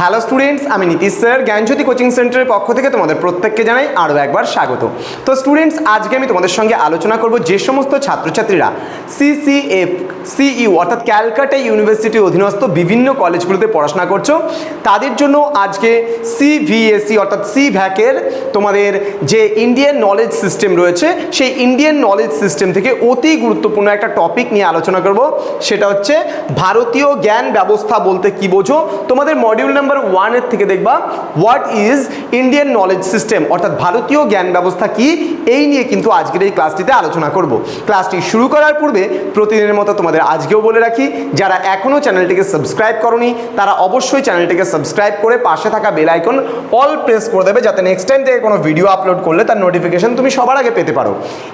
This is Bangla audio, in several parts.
হ্যালো স্টুডেন্টস আমি নীতিশ স্যার, জ্ঞানজ্যোতি কোচিং সেন্টারের পক্ষ থেকে তোমাদের প্রত্যেককে জানাই আরও একবার স্বাগত। তো স্টুডেন্টস আজকে আমি তোমাদের সঙ্গে আলোচনা করব যে সমস্ত ছাত্রছাত্রীরা সিসিএফ সিইউ অর্থাৎ ক্যালকাটা ইউনিভার্সিটির অধীনস্থ বিভিন্ন কলেজগুলোতে পড়াশোনা করছ। তাদের জন্য আজকে সিভিএসসি অর্থাৎ সি ভ্যাকের তোমাদের যে ইন্ডিয়ান নলেজ সিস্টেম রয়েছে, সেই ইন্ডিয়ান নলেজ সিস্টেম থেকে অতি গুরুত্বপূর্ণ একটা টপিক নিয়ে আলোচনা করব। সেটা হচ্ছে ভারতীয় জ্ঞান ব্যবস্থা বলতে কি বোঝো? তোমাদের মডিউল নাম্বার ওয়ানের থেকে দেখবা what is Indian knowledge system অর্থাৎ ভারতীয় জ্ঞান ব্যবস্থা কি? এই নিয়ে কিন্তু আজকের এই ক্লাসটিতে আলোচনা করব। ক্লাসটি শুরু করার পূর্বে প্রতিদিনের মতো তোমাদের আজকেও বলে রাখি, যারা এখনও চ্যানেলটিকে সাবস্ক্রাইব করনি, তারা অবশ্যই চ্যানেলটিকে সাবস্ক্রাইব করে পাশে থাকা বেল আইকন অল প্রেস করে দেবে, যাতে নেক্সট টাইম থেকে কোনো ভিডিও আপলোড করলে তার নোটিফিকেশন তুমি সবার আগে পেতে পারো।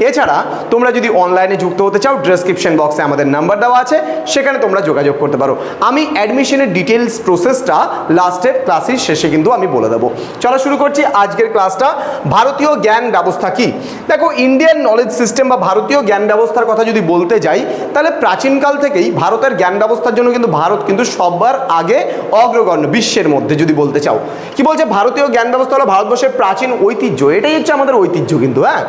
এছাড়া, তোমরা যদি অনলাইনে যুক্ত হতে চাও ডেসক্রিপশন বক্সে আমাদের নাম্বার দেওয়া আছে, সেখানে তোমরা যোগাযোগ করতে পারো। আমি অ্যাডমিশনের ডিটেলস প্রসেসটা লাস্টের ক্লাসের শেষে কিন্তু আমি বলে দেবো। চলো শুরু করছি আজকের ক্লাসটা ভারতীয় জ্ঞান ব্যবস্থা কি? দেখো ইন্ডিয়ান নলেজ সিস্টেম বা ভারতীয় জ্ঞান ব্যবস্থার কথা যদি বলতে যাই, তাহলে প্রাচীনকাল থেকেই ভারতের জ্ঞান ব্যবস্থার জন্য কিন্তু ভারত কিন্তু সবার আগে অগ্রগণ্য, বিশ্বের মধ্যে যদি বলতে চাও। কি বলছে? ভারতীয় জ্ঞান ব্যবস্থা হলো ভারতবর্ষের প্রাচীন ঐতিহ্য। এটাই হচ্ছে আমাদের ঐতিহ্য কিন্তু হ্যাঁ?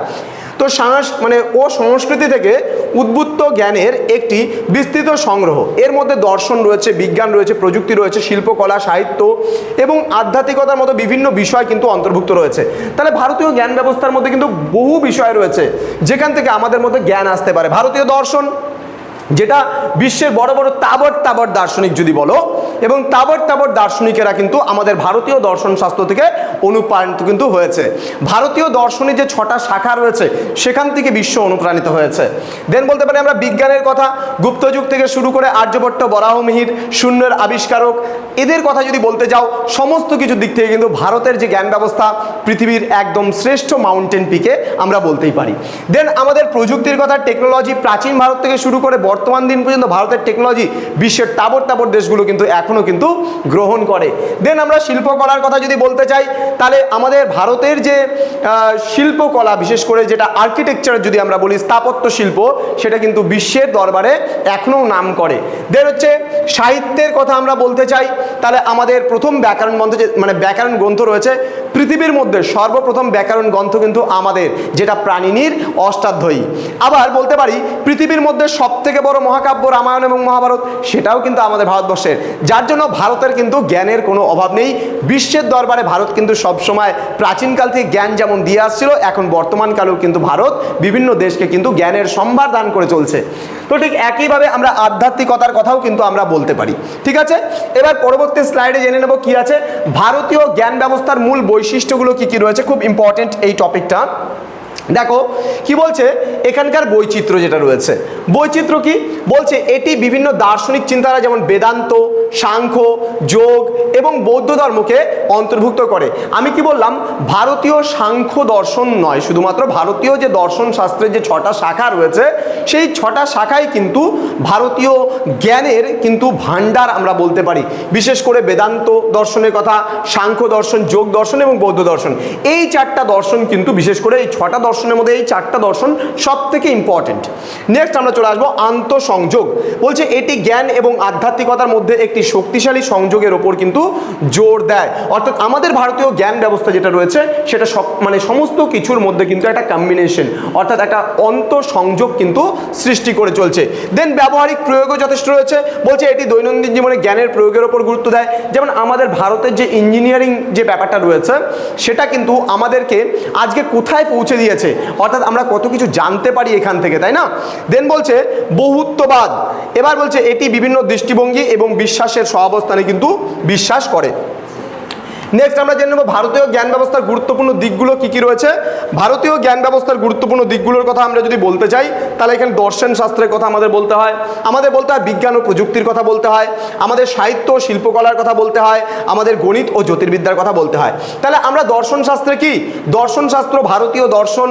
তো সাংস মানে ও সংস্কৃতি থেকে উদ্বুদ্ধ জ্ঞানের একটি বিস্তৃত সংগ্রহ। এর মধ্যে দর্শন রয়েছে, বিজ্ঞান রয়েছে, প্রযুক্তি রয়েছে, শিল্পকলা, সাহিত্য এবং আধ্যাত্মিকতার মতো বিভিন্ন বিষয় কিন্তু অন্তর্ভুক্ত রয়েছে। তাহলে ভারতীয় জ্ঞান ব্যবস্থার মধ্যে কিন্তু বহু বিষয় রয়েছে, যেখান থেকে আমাদের মধ্যে জ্ঞান আসতে পারে। ভারতীয় দর্শন, যেটা বিশ্বের বড় বড় তাবর তাবর দার্শনিক যদি বলো, এবং তাবর তাবর দার্শনিকেরা কিন্তু আমাদের ভারতীয় দর্শন শাস্ত্র থেকে অনুপ্রাণিত কিন্তু হয়েছে। ভারতীয় দর্শনের যে ছটা শাখা রয়েছে, সেখান থেকে বিশ্ব অনুপ্রাণিত হয়েছে। দেন বলতে পারি আমরা বিজ্ঞানের কথা গুপ্তযুগ থেকে শুরু করে আর্যভট্ট বরাহমিহির শূন্যের আবিষ্কারক, এদের কথা যদি বলতে যাও, সমস্ত কিছু দিক থেকে কিন্তু ভারতের যে জ্ঞান ব্যবস্থা, পৃথিবীর একদম শ্রেষ্ঠ মাউন্টেন পিকে আমরা বলতেই পারি। দেন আমাদের প্রযুক্তির কথা টেকনোলজি প্রাচীন ভারত থেকে শুরু করে বর্তমান দিন পর্যন্ত ভারতের টেকনোলজি বিশ্বের তাবর তাবর দেশগুলো কিন্তু এখনও কিন্তু গ্রহণ করে। দেন আমরা শিল্পকলার কথা যদি বলতে চাই তাহলে আমাদের ভারতের যে শিল্পকলা, বিশেষ করে যেটা আর্কিটেকচার যদি আমরা বলি, স্থাপত্য শিল্প, সেটা কিন্তু বিশ্বের দরবারে এখনও নাম করে। দের হচ্ছে সাহিত্যের কথা আমরা বলতে চাই, তাহলে আমাদের প্রথম ব্যাকরণ গ্রন্থ যে মানে ব্যাকরণ গ্রন্থ রয়েছে পৃথিবীর মধ্যে সর্বপ্রথম ব্যাকরণ গ্রন্থ কিন্তু আমাদের, যেটা প্রাণিনীর অষ্টাধ্যায়ী। আবার বলতে পারি, পৃথিবীর মধ্যে সব থেকে বড় মহাকাব্য রামায়ণ এবং মহাভারত, সেটাও কিন্তু আমাদের ভারতবর্ষের। যার জন্য ভারতের কিন্তু জ্ঞানের কোনো অভাব নেই। বিশ্বের দরবারে ভারত কিন্তু সবসময় প্রাচীনকাল থেকে জ্ঞান যেমন দিয়ে আসছিল, এখন বর্তমানকালেও কিন্তু ভারত বিভিন্ন দেশকে কিন্তু জ্ঞানের সম্ভার দান করে চলছে। তো ঠিক একইভাবে আমরা আধ্যাত্মিকতার কথাও কিন্তু আমরা বলতে পারি। ঠিক আছে? এবার পরবর্তী স্লাইডে জেনে নেব কি আছে। ভারতীয় জ্ঞান ব্যবস্থার মূল বৈশিষ্ট্যগুলো কি কি রয়েছে? খুব ইম্পর্টেন্ট এই টপিকটা। দেখো, কি বলছে? এখানকার বৈচিত্র্য যেটা রয়েছে। বৈচিত্র্য কি? বলছে এটি বিভিন্ন দার্শনিক চিন্তারা, যেমন বেদান্ত সাংখ্য, যোগ এবং বৌদ্ধ ধর্মকে অন্তর্ভুক্ত করে। আমি কি বললাম? ভারতীয় সাংখ্য দর্শন নয়, শুধুমাত্র ভারতীয় যে দর্শন শাস্ত্রের যে ছটা শাখা রয়েছে, সেই ছটা শাখাই কিন্তু ভারতীয় জ্ঞানের কিন্তু ভাণ্ডার আমরা বলতে পারি। বিশেষ করে বেদান্ত দর্শনের কথা, সাংখ্য দর্শন, যোগ দর্শন এবং বৌদ্ধ দর্শন। এই চারটা দর্শন কিন্তু, বিশেষ করে এই ছটা দর্শনের মধ্যে এই চারটা দর্শন সব থেকে ইম্পর্টেন্ট নেক্সট আমরা চলে আসব আন্তঃসংযোগ। বলছে এটি জ্ঞান এবং আধ্যাত্মিকতার মধ্যে একটি শক্তিশালী সংযোগের ওপর কিন্তু জোর দেয়। অর্থাৎ আমাদের ভারতীয় জ্ঞান ব্যবস্থা যেটা রয়েছে, সেটা মানে সমস্ত কিছুর মধ্যে কিন্তু একটা কম্বিনেশন অর্থাৎ একটা অন্তঃসংযোগ কিন্তু সৃষ্টি করে চলছে। দেন ব্যবহারিক প্রয়োগও যথেষ্ট রয়েছে। বলছে এটি দৈনন্দিন জীবনে জ্ঞানের প্রয়োগের ওপর গুরুত্ব দেয়। যেমন আমাদের ভারতের যে ইঞ্জিনিয়ারিং যে ব্যাপারটা রয়েছে, সেটা কিন্তু আমাদেরকে আজকে কোথায় পৌঁছে দিয়েছে? অর্থাৎ আমরা কত কিছু জানতে পারি এখান থেকে, তাই না? দেন বলছে বহুত্ববাদ। এবার বলছে এটি বিভিন্ন দৃষ্টিভঙ্গি এবং বিশ্বাসের সহাবস্থানে কিন্তু বিশ্বাস করে। নেক্সট আমরা জেনে নেব ভারতীয় জ্ঞান ব্যবস্থার গুরুত্বপূর্ণ দিকগুলো কি কি রয়েছে। ভারতীয় জ্ঞান ব্যবস্থার গুরুত্বপূর্ণ দিকগুলোর কথা আমরা যদি বলতে চাই, তাহলে এখানে দর্শন শাস্ত্রের কথা আমাদের বলতে হয়, আমাদের বলতে হয় বিজ্ঞান ও প্রযুক্তির কথা বলতে হয়, আমাদের সাহিত্য ও শিল্পকলার কথা বলতে হয়, আমাদের গণিত ও জ্যোতির্বিদ্যার কথা বলতে হয়। তাহলে আমরা দর্শন শাস্ত্রে কি? দর্শন শাস্ত্র, ভারতীয় দর্শন,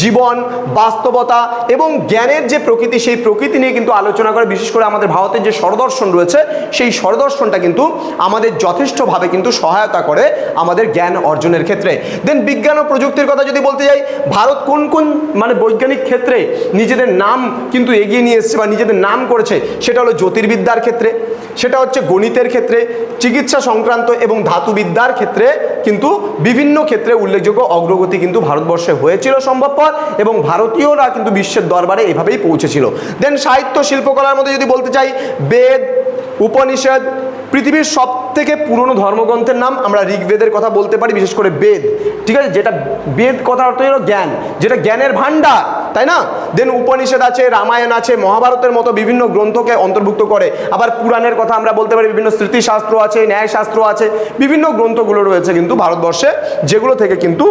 জীবন, বাস্তবতা এবং জ্ঞানের যে প্রকৃতি, সেই প্রকৃতি নিয়ে কিন্তু আলোচনা করে, বিশেষ করে আমাদের ভারতের যে স্বরদর্শন রয়েছে, সেই স্বরদর্শনটা কিন্তু আমাদের যথেষ্টভাবে কিন্তু সহায়তা করে আমাদের জ্ঞান অর্জনের ক্ষেত্রে। দেন বিজ্ঞান ও প্রযুক্তির কথা যদি বলতে যাই, ভারত কোন কোন মানে বৈজ্ঞানিক ক্ষেত্রে নিজেদের নাম কিন্তু এগিয়ে নিয়ে এসছে বা নিজেদের নাম করেছে, সেটা হলো জ্যোতির্বিদ্যার ক্ষেত্রে, সেটা হচ্ছে গণিতের ক্ষেত্রে, চিকিৎসা সংক্রান্ত এবং ধাতুবিদ্যার ক্ষেত্রে কিন্তু বিভিন্ন ক্ষেত্রে উল্লেখযোগ্য অগ্রগতি কিন্তু ভারতবর্ষে হয়েছিল সম্ভবপর এবং ভারতীয়রা কিন্তু বিশ্বের দরবারে এভাবেই পৌঁছেছিল। দেন সাহিত্য শিল্পকলার মধ্যে যদি বলতে চাই, বেদ, উপনিষদ পৃথিবীর সব থেকে পুরনো ধর্মগ্রন্থের নাম আমরা ঋগ্বেদের কথা বলতে পারি, বিশেষ করে বেদ। ঠিক আছে? যেটা বেদ কথার অর্থ হলো জ্ঞান। যেটা জ্ঞানের ভাণ্ডার, তাই না? দেন উপনিষদ আছে, রামায়ণ আছে, মহাভারতের মতো বিভিন্ন গ্রন্থকে অন্তর্ভুক্ত করে। আবার পুরাণের কথা আমরা বলতে পারি, বিভিন্ন স্মৃতিশাস্ত্র আছে, ন্যায়শাস্ত্র আছে, বিভিন্ন গ্রন্থগুলো রয়েছে কিন্তু ভারতবর্ষে, যেগুলো থেকে কিন্তু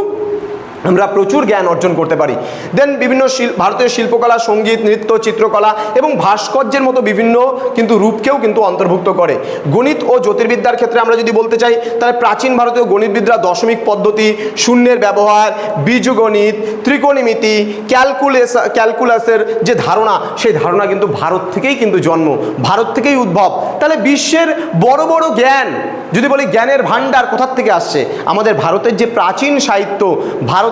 আমরা প্রচুর জ্ঞান অর্জন করতে পারি। দেন বিভিন্ন ভারতীয় শিল্পকলা, সংগীত, নৃত্য, চিত্রকলা এবং ভাস্কর্যের মতো বিভিন্ন কিন্তু রূপকেও কিন্তু অন্তর্ভুক্ত করে। গণিত ও জ্যোতির্বিদ্যার ক্ষেত্রে আমরা যদি বলতে চাই, তাহলে প্রাচীন ভারতীয় গণিতবিদরা দশমিক পদ্ধতি, শূন্যের ব্যবহার, বীজগণিত, ত্রিকোণমিতি, ক্যালকুলেস, ক্যালকুলাসের যে ধারণা, সেই ধারণা কিন্তু ভারত থেকেই কিন্তু জন্ম, ভারত থেকেই উদ্ভব। তাহলে বিশ্বের বড় বড় জ্ঞান, যদি বলি জ্ঞানের ভাণ্ডার কোথার থেকে আসছে? আমাদের ভারতের যে প্রাচীন সাহিত্য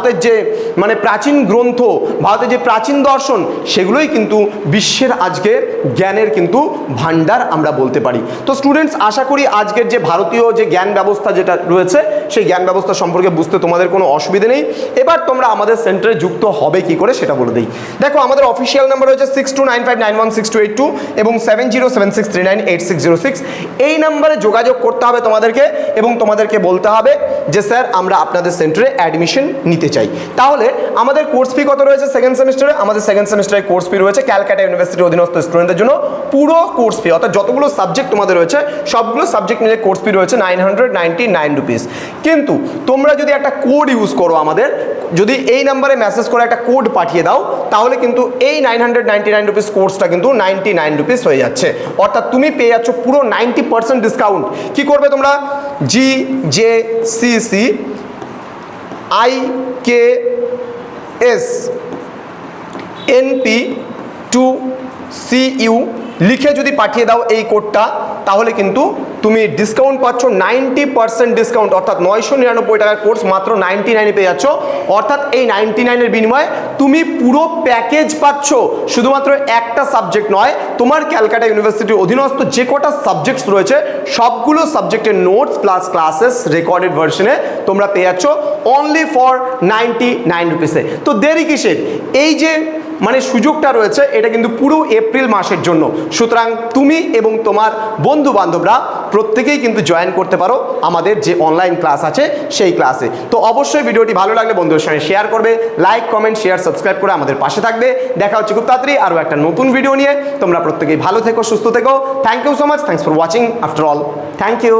ভারতের যে মানে প্রাচীন গ্রন্থ, ভারতের যে প্রাচীন দর্শন, সেগুলোই কিন্তু বিশ্বের আজকে জ্ঞানের কিন্তু ভাণ্ডার আমরা বলতে পারি। তো স্টুডেন্টস আশা করি আজকের যে ভারতীয় যে জ্ঞান ব্যবস্থা যেটা রয়েছে, সেই জ্ঞান ব্যবস্থা সম্পর্কে বুঝতে তোমাদের কোনো অসুবিধে নেই। এবার তোমরা আমাদের সেন্টারে যুক্ত হবে কি করে সেটা বলে দিই। দেখো, আমাদের অফিসিয়াল নাম্বার রয়েছে six two nine five nine one six two eight two এবং seven zero seven six three nine eight six zero six এই নাম্বারে যোগাযোগ করতে হবে তোমাদেরকে এবং তোমাদেরকে বলতে হবে যে, স্যার, আমরা আপনাদের সেন্টারে অ্যাডমিশন নিতে চাই। তাহলে আমাদের কোর্স ফি কত রয়েছে সেকেন্ড সেমিস্টারে আমাদের সেকেন্ড সেমিস্টারে কোর্স ফি রয়েছে ক্যালকাটা ইউনিভার্সিটির অধীনস্থ স্টুডেন্টদের জন্য পুরো কোর্স ফি অর্থাৎ যতগুলো সাবজেক্ট তোমাদের রয়েছে, সবগুলো সাবজেক্ট মিলে কোর্স ফি রয়েছে nine hundred ninety nine rupees কিন্তু তোমরা যদি একটা কোড ইউজ করো আমাদের, যদি এই নাম্বারে মেসেজ করে একটা কোড পাঠিয়ে দাও, তাহলে কিন্তু এই nine hundred ninety nine rupees কোর্সটা কিন্তু নাইনটি নাইন রুপিস হয়ে যাচ্ছে। অর্থাৎ তুমি পেয়ে যাচ্ছ পুরো নাইনটি পার্সেন্ট ডিসকাউন্ট কী করবে তোমরা? G J C C I K S N P two C U লিখে যদি পাঠিয়ে দাও এই কোডটা তাহলে কিন্তু তুমি ডিসকাউন্ট পাচ্ছ নাইনটি পার্সেন্ট ডিসকাউন্ট অর্থাৎ নয়শো নিরানব্বই টাকার কোর্স মাত্র নাইনটি নাইনে পেয়ে যাচ্ছ। অর্থাৎ এই নাইনটি নাইনের বিনিময়ে তুমি পুরো প্যাকেজ পাচ্ছ। শুধুমাত্র একটা সাবজেক্ট নয়, তোমার ক্যালকাটা ইউনিভার্সিটির অধীনস্থ যে কটা সাবজেক্টস রয়েছে, সবগুলো সাবজেক্টের নোটস প্লাস ক্লাসেস রেকর্ডেড ভার্সনে তোমরা পেয়ে যাচ্ছ। অনলি ফর নাইনটি নাইন রুপিসে তো দেরি কিসের? এই যে মানে সুযোগটা রয়েছে, এটা কিন্তু পুরো এপ্রিল মাসের জন্য। সুতরাং তুমি এবং তোমার বন্ধু বান্ধবরা প্রত্যেকেই কিন্তু জয়েন করতে পারো আমাদের যে অনলাইন ক্লাস আছে সেই ক্লাসে তো অবশ্যই ভিডিওটি ভালো লাগলে বন্ধুদের সঙ্গে শেয়ার করবে লাইক কমেন্ট শেয়ার সাবস্ক্রাইব করে আমাদের পাশে থাকবে। দেখা হচ্ছে খুব তাড়াতাড়ি আরও একটা নতুন ভিডিও নিয়ে। তোমরা প্রত্যেকেই ভালো থেকো, সুস্থ থেকো। Thank you so much thanks for watching after all thank you